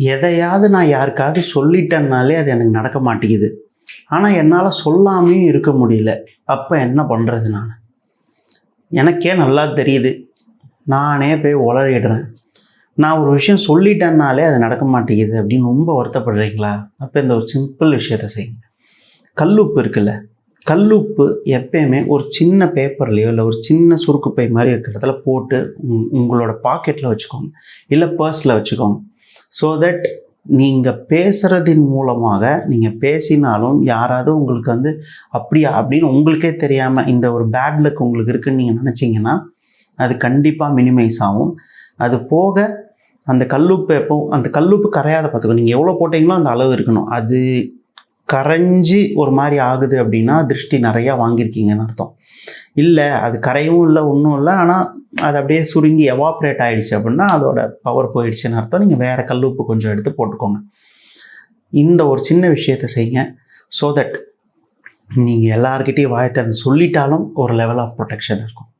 எதையாவது நான் யாருக்காவது சொல்லிட்டேன்னாலே அது எனக்கு நடக்க மாட்டேங்குது. ஆனால் என்னால் சொல்லாமையும் இருக்க முடியல. அப்போ என்ன பண்ணுறது நான்? எனக்கே நல்லா தெரியுது. நானே போய் உளறிடுறேன். நான் ஒரு விஷயம் சொல்லிட்டேன்னாலே அது நடக்க மாட்டேங்குது அப்படின்னு ரொம்ப வருத்தப்படுறீங்களா? அப்போ இந்த ஒரு சிம்பிள் விஷயத்த செய்யுங்க. கல்லுப்பு இருக்குல்ல? கல்லுப்பு எப்பயுமே ஒரு சின்ன பேப்பர்லேயோ இல்லை ஒரு சின்ன சுருக்குப்பை மாதிரி இருக்கிற இடத்துல போட்டு உங்- உங்களோட பாக்கெட்டில் வச்சுக்கோங்க. இல்லை பர்ஸில் வச்சுக்கோங்க. ஸோ தட் நீங்கள் பேசுகிறதின் மூலமாக நீங்கள் பேசினாலும் யாராவது உங்களுக்கு வந்து அப்படியா அப்படின்னு உங்களுக்கே தெரியாமல் இந்த ஒரு பேட் லக் உங்களுக்கு இருக்குன்னு நீங்கள் நினச்சிங்கன்னா அது கண்டிப்பாக மினிமைஸ் ஆகும். அது போக அந்த கல்லுப்பு எப்போ அந்த கல்லுப்பு கரையாத பார்த்துக்கணும் நீங்கள் எவ்வளோ போட்டிங்களோ அந்த அளவு இருக்கணும். அது கரைஞ்சி ஒரு மாதிரி ஆகுது அப்படின்னா திருஷ்டி நிறையா வாங்கியிருக்கீங்கன்னு அர்த்தம். இல்லை அது கரையும் இல்லை ஒன்றும் இல்லை ஆனால் அது அப்படியே சுருங்கி எவாப்ரேட் ஆகிடுச்சு அப்படின்னா அதோட பவர் போயிடுச்சுன்னு அர்த்தம். நீங்கள் வேறு கல் உப்பு கொஞ்சம் எடுத்து போட்டுக்கோங்க. இந்த ஒரு சின்ன விஷயத்தை செய்யுங்க. ஸோ தட் நீங்கள் எல்லாருக்கிட்டேயும் வாயை திறந்து சொல்லிட்டாலும் ஒரு லெவல் ஆஃப் ப்ரொடெக்ஷன் இருக்கும்.